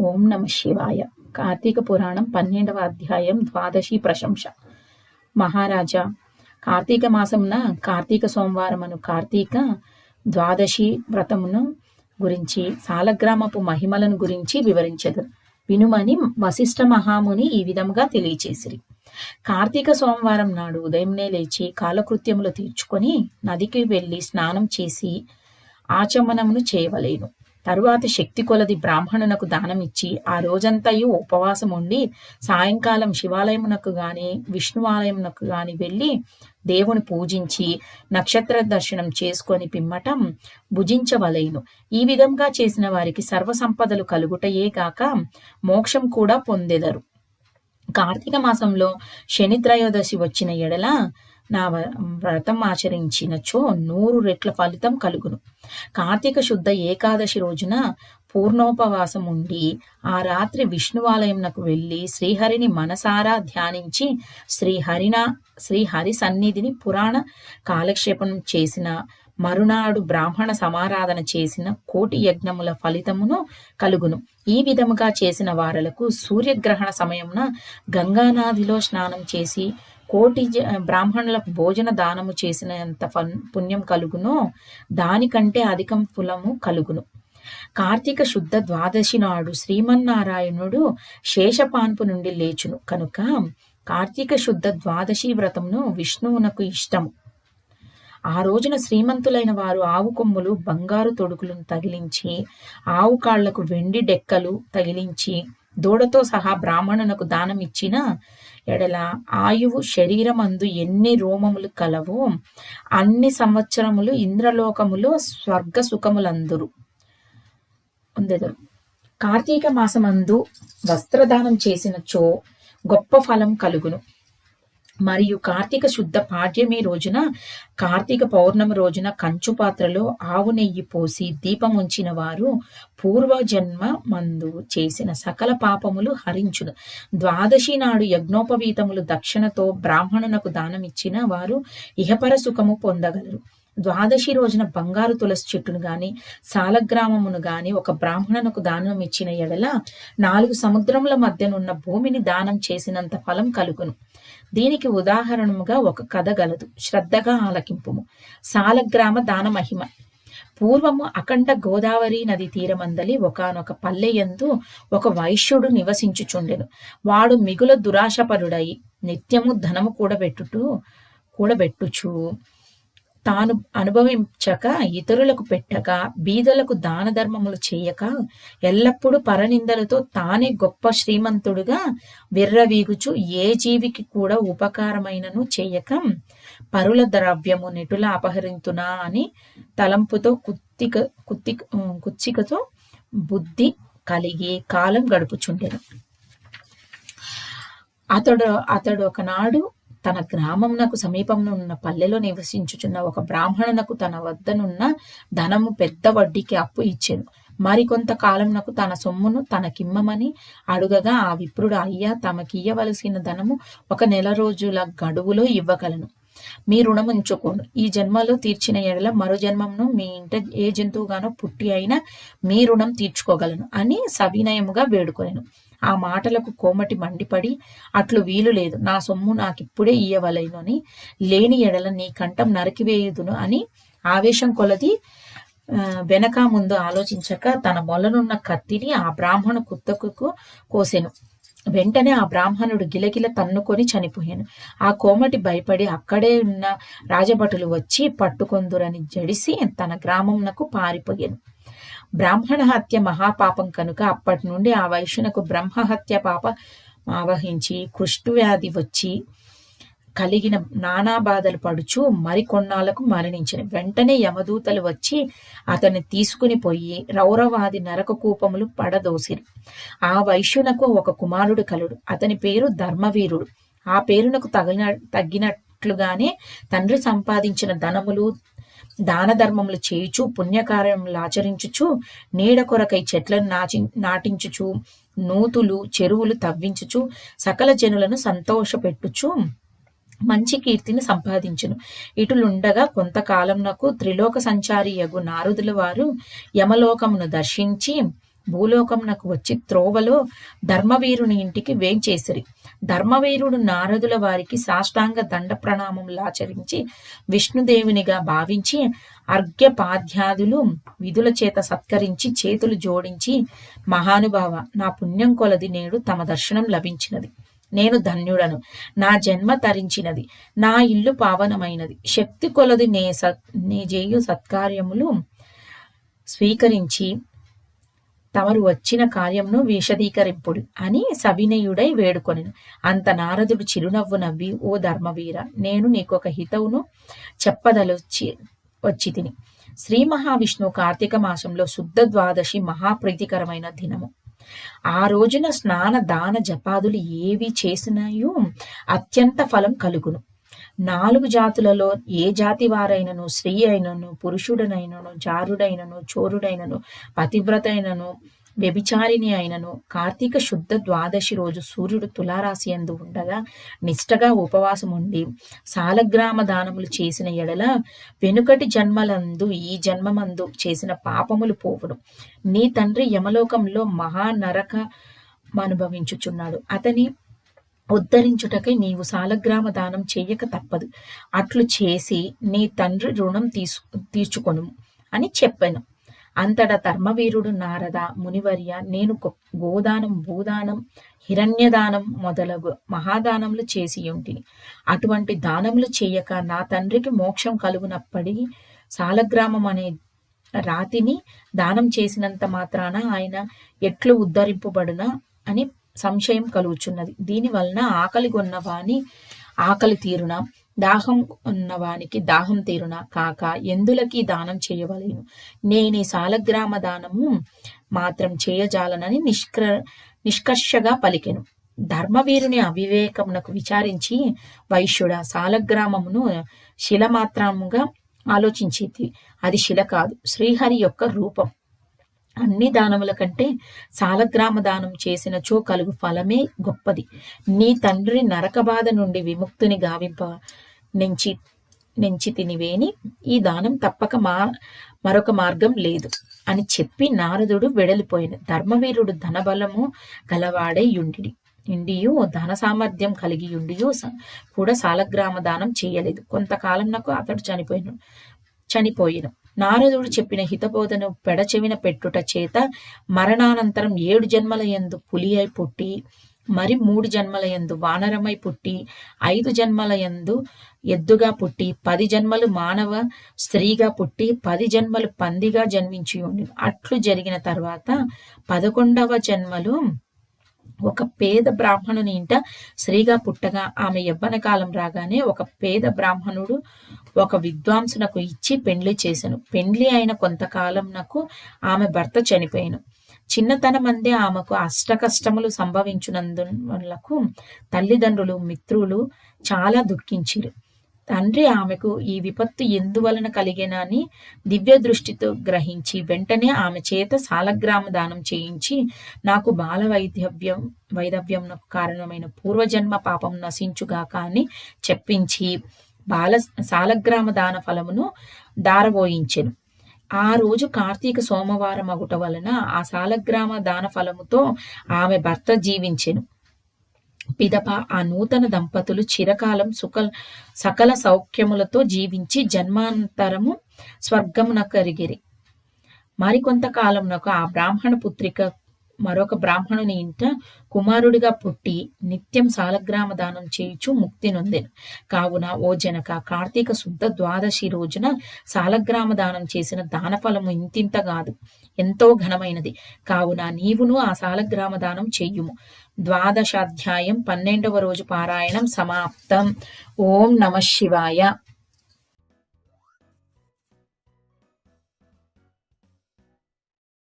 ఓం నమ శివాయ. కార్తీక పురాణం పన్నెండవ అధ్యాయం ద్వాదశి ప్రశంస. మహారాజా కార్తీక మాసమున కార్తీక సోమవారమును కార్తీక ద్వాదశి వ్రతమును గురించి సాలగ్రామపు మహిమలను గురించి వివరించదు. వినుమని వశిష్ఠ మహాముని ఈ విధముగా తెలియచేసిరి. కార్తీక సోమవారం నాడు ఉదయంనే లేచి కాలకృత్యములు తీర్చుకొని నదికి వెళ్ళి స్నానం చేసి ఆచమనమును చేయవలేను. తరువాత శక్తి కొలది బ్రాహ్మణునకు దానమిచ్చి ఆ రోజంతయు ఉపవాసం ఉండి సాయంకాలం శివాలయమునకు గాని విష్ణువాలయమునకు గాని వెళ్ళి దేవుని పూజించి నక్షత్ర దర్శనం చేసుకొని పిమ్మటం భుజించవలేను. ఈ విధంగా చేసిన వారికి సర్వ సంపదలు కలుగుటయే కాక మోక్షం కూడా పొందెదరు. కార్తీక మాసంలో శని త్రయోదశి వచ్చిన ఎడల నా వ్రతం ఆచరించినచో నూరు రెట్ల ఫలితం కలుగును. కార్తీక శుద్ధ ఏకాదశి రోజున పూర్ణోపవాసం ఉండి ఆ రాత్రి విష్ణువాలయంనకు వెళ్ళి శ్రీహరిని మనసారా ధ్యానించి శ్రీహరిన శ్రీహరి సన్నిధిని పురాణ కాలక్షేపం చేసిన మరునాడు బ్రాహ్మణ సమారాధన చేసిన కోటి యజ్ఞముల ఫలితమును కలుగును. ఈ విధముగా చేసిన వారలకు సూర్యగ్రహణ సమయమున గంగానాదిలో స్నానం చేసి కోటి బ్రాహ్మణులకు భోజన దానము చేసినంత పుణ్యం కలుగునో దానికంటే అధికం ఫులము కలుగును. కార్తీక శుద్ధ ద్వాదశి నాడు శ్రీమన్నారాయణుడు శేషపాన్పు నుండి లేచును. కనుక కార్తీక శుద్ధ ద్వాదశి వ్రతమును విష్ణువునకు ఇష్టము. ఆ రోజున శ్రీమంతులైన వారు ఆవు కొమ్ములు బంగారు తొడుకులను తగిలించి ఆవు కాళ్ళకు వెండి డెక్కలు తగిలించి దూడతో సహా బ్రాహ్మణునకు దానం ఇచ్చిన ఎడల ఆయువు శరీరమందు ఎన్ని రోమములు కలవో అన్ని సంవత్సరములు ఇంద్రలోకములో స్వర్గ సుఖములందురు ఉండెదరు కార్తీక మాసమందు వస్త్రదానం చేసినచో గొప్ప ఫలం కలుగును. మరియు కార్తీక శుద్ధ పాడ్యమి రోజున కార్తీక పౌర్ణమి రోజున కంచు పాత్రలో ఆవు నెయ్యి పోసి దీపం ఉంచిన వారు పూర్వజన్మ మందు చేసిన సకల పాపములు హరించును. ద్వాదశి నాడు యజ్ఞోపవీతములు దక్షిణతో బ్రాహ్మణునకు దానమిచ్చిన వారు ఇహపర సుఖము పొందగలరు. ద్వాదశి రోజున బంగారు తులసి చెట్టును గాని సాలగ్రామమును గాని ఒక బ్రాహ్మణునకు దానం ఇచ్చిన ఎడల నాలుగు సముద్రముల మధ్యనున్న భూమిని దానం చేసినంత ఫలం కలుగును. దీనికి ఉదాహరణముగా ఒక కథ గలదు. శ్రద్ధగా ఆలకింపుము. సాలగ్రామ దాన మహిమ. పూర్వము అఖండ గోదావరి నది తీరమందలి ఒకనొక పల్లెయందు ఒక వైశ్యుడు నివసించుచుండెను. వాడు మిగుల దురాశపరుడై నిత్యము ధనము కూడబెట్టుటూ కూడబెట్టుచు తాను అనుభవించక ఇతరులకు పెట్టక బీదలకు దాన ధర్మములు చేయక ఎల్లప్పుడూ పరనిందలతో తానే గొప్ప శ్రీమంతుడుగా విర్రవీగుచు ఏ జీవికి కూడా ఉపకారమైనను చేయక పరుల ద్రవ్యము నెటుల అపహరింతునా అని తలంపుతో కుత్తిక కుత్తి కుచ్చికతో బుద్ధి కలిగి కాలం గడుపుచుండెను. అతడు అతడు ఒకనాడు తన గ్రామంనకు సమీపంలో ఉన్న పల్లెలో నివసించుచున్న ఒక బ్రాహ్మణునకు తన వద్దనున్న ధనము పెద్ద వడ్డీకి అప్పు ఇచ్చాను. మరికొంత కాలంనకు తన సొమ్మును తనకిమ్మమని అడుగగా ఆ విప్రుడు అయ్యా తమకియ్యవలసిన ధనము ఒక నెల రోజుల గడువులో ఇవ్వగలను. మీ రుణం ఉంచుకోండి ఈ జన్మలో తీర్చిన ఎడల మరో జన్మంను మీ ఇంట ఏ జంతువుగానో పుట్టి అయినా మీ రుణం తీర్చుకోగలను అని సవినయముగా వేడుకొనెను. ఆ మాటలకు కోమటి మండిపడి అట్లు వీలు లేదు. నా సొమ్ము నాకిప్పుడే ఇయ్యవలేను అని లేని ఎడల నీ కంఠం నరికివేయుదును అని ఆవేశం కొలది వెనక ముందు ఆలోచించక తన మొలనున్న కత్తిని ఆ బ్రాహ్మణు కుత్తకు కోసెను. వెంటనే ఆ బ్రాహ్మణుడు గిలగిల తన్నుకొని చనిపోయాను. ఆ కోమటి భయపడి అక్కడే ఉన్న రాజభటులు వచ్చి పట్టుకొందురని జడిసి తన గ్రామంనకు పారిపోయాను. బ్రాహ్మణ హత్య మహాపాపం కనుక అప్పటి నుండి ఆ వైశ్యునకు బ్రహ్మహత్య పాప ఆవహించి వ్యాధి వచ్చి కలిగిన నానా బాధలు పడుచు మరికొన్నాళ్ళకు మరణించిన. వెంటనే యమదూతలు వచ్చి అతన్ని తీసుకుని పోయి రౌరవాది నరక కూపములు పడదోసిరు. ఆ వైశ్యునకు ఒక కుమారుడు కలుడు. అతని పేరు ధర్మవీరుడు. ఆ పేరునకు తగిన తగ్గినట్లుగానే తండ్రి సంపాదించిన ధనములు దాన ధర్మములు చేయుచు పుణ్యకార్యములు ఆచరించుచు నీడ కొరకై చెట్లను నాచి నాటించుచు నూతులు చెరువులు తవ్వించుచు సకల జనులను సంతోషపెట్టుచు మంచి కీర్తిని సంపాదించును. ఇటులుండగా కొంతకాలం నాకు త్రిలోక సంచారి యగు నారదుల వారు యమలోకమును దర్శించి భూలోకమునకు వచ్చి త్రోవలో ధర్మవీరుని ఇంటికి వేంచేసిరి. ధర్మవీరుడు నారదుల వారికి సాష్టాంగ దండ ప్రణామములాచరించి విష్ణుదేవునిగా భావించి అర్ఘ్యపాధ్యాదులు విధుల చేత సత్కరించి చేతులు జోడించి మహానుభావ నా పుణ్యం కొలది నేడు తమ దర్శనం లభించినది. నేను ధన్యుడను. నా జన్మ తరించినది. నా ఇల్లు పావనమైనది. శక్తి కొలది నే సత్ నే జేయు సత్కార్యములు స్వీకరించి తమరు వచ్చిన కార్యంను విశదీకరింపుడు అని సవినయుడై వేడుకొనెను. అంత నారదుడు చిరునవ్వు నవ్వి ఓ ధర్మవీర నేను నీకొక హితవును చెప్పదలొచ్చి వచ్చి తిని శ్రీ మహావిష్ణువు కార్తీక మాసంలో శుద్ధ ద్వాదశి మహాప్రీతికరమైన దినము. ఆ రోజున స్నాన దాన జపాదులు ఏవి చేసినాయో అత్యంత ఫలం కలుగును. నాలుగు జాతులలో ఏ జాతి వారైనను స్త్రీ అయినను పురుషుడనైనను జారుడైనను చోరుడైనను పతివ్రతైనను వ్యభిచారిణి అయినను కార్తీక శుద్ధ ద్వాదశి రోజు సూర్యుడు తులారాశి ఎందు ఉండగా నిష్టగా ఉపవాసం ఉండి సాలగ్రామ దానములు చేసిన ఎడల వెనుకటి జన్మలందు ఈ జన్మమందు చేసిన పాపములు పోవును. నీ తండ్రి యమలోకంలో మహానరక అనుభవించుచున్నాడు అతని ఉద్ధరించుటకై నీవు సాలగ్రామ దానం చేయక తప్పదు. అట్లు చేసి నీ తండ్రి రుణం తీసు తీర్చుకొను అని చెప్పాను. అంతటా ధర్మవీరుడు నారద మునివర్య నేను గోదానం భూదానం హిరణ్యదానం మొదలగు మహాదానములు చేసి ఉంటిని అటువంటి దానములు చేయక నా తండ్రికి మోక్షం కలుగునప్పటి సాలగ్రామం అనే రాతిని దానం చేసినంత మాత్రాన ఆయన ఎట్లు ఉద్ధరింపబడునా అని సంశయం కలుగుచున్నది. దీని వలన ఆకలి కొన్నవాని ఆకలి తీరున? దాహం ఉన్నవానికి దాహం తీరున? కాక ఎందులకి దానం చేయవలేను? నేని సాలగ్రామ దానము మాత్రం చేయజాలనని నిష్క్ర నిష్కర్షగా పలికెను. ధర్మవీరుని అవివేకమునకు విచారించి వైశ్యుడ సాలగ్రామమును శిల మాత్రముగా ఆలోచించేది అది శిల కాదు శ్రీహరి యొక్క రూపం. అన్ని దానముల కంటే సాలగ్రామ దానం చేసినచో కలుగు ఫలమే గొప్పది. నీ తండ్రి నరక బాధ నుండి విముక్తిని గావింప నెంచి నెంచి తినివేని ఈ దానం తప్పక మా మరొక మార్గం లేదు అని చెప్పి నారదుడు వెడలిపోయిన ధర్మవీరుడు ధనబలము గలవాడే యుండి ఇండియు ధన సామర్థ్యం కలిగి ఉండియు కూడా సాలగ్రామ దానం చేయలేదు. కొంతకాలం నాకు అతడు చనిపోయిన చనిపోయిన. నారదుడు చెప్పిన హితబోధను పెడచెవిన పెట్టుట చేత మరణానంతరం ఏడు జన్మల ఎందు పులి అయి పుట్టి మరి మూడు జన్మల ఎందు వానరమై పుట్టి ఐదు జన్మల ఎందు ఎద్దుగా పుట్టి పది జన్మలు మానవ స్త్రీగా పుట్టి పది జన్మలు పందిగా జన్మించి ఉండి అట్లు జరిగిన తర్వాత పదకొండవ జన్మలు ఒక పేద బ్రాహ్మణుని ఇంట స్త్రీగా పుట్టగా ఆమె యవ్వన కాలం రాగానే ఒక పేద బ్రాహ్మణుడు ఒక విద్వాంసునకు ఇచ్చి పెండ్లి చేశాను పెండ్లి అయిన కొంతకాలం నాకు ఆమె భర్త చనిపోయాను. చిన్నతనమందే ఆమెకు అష్ట కష్టములు సంభవించినందులకు తల్లిదండ్రులు మిత్రులు చాలా దుఃఖించిరు. తండ్రి ఆమెకు ఈ విపత్తు ఎందువలన కలిగేనని దివ్య దృష్టితో గ్రహించి వెంటనే ఆమె చేత సాలగ్రామ దానం చేయించి నాకు బాల వైద్యవ్యం వైదవ్యం కారణమైన పూర్వజన్మ పాపం నశించుగాక అని చెప్పించి బాల సాలగ్రామ దాన ఫలమును దారబోయించెను. ఆ రోజు కార్తీక సోమవారం అగుట వలన ఆ సాలగ్రామ దాన ఫలముతో ఆమె భర్త జీవించెను. పిదప ఆ నూతన దంపతులు చిరకాలం సుఖ సకల సౌఖ్యములతో జీవించి జన్మాంతరము స్వర్గమునకరిగిరి మరికొంతకాలంలో ఆ బ్రాహ్మణ పుత్రిక మరొక బ్రాహ్మణుని ఇంట కుమారుడిగా పుట్టి నిత్యం సాలగ్రామ దానం చేయుచు ముక్తి నొందెను. కావున ఓ జనక కార్తీక శుద్ధ ద్వాదశి రోజున సాలగ్రామ దానం చేసిన దానఫలము ఇంతింత కాదు ఎంతో ఘనమైనది. కావున నీవును ఆ సాలగ్రామ దానం చెయ్యుము ద్వాదశాధ్యాయం పన్నెండవ రోజు పారాయణం సమాప్తం. ఓం నమ శివాయ.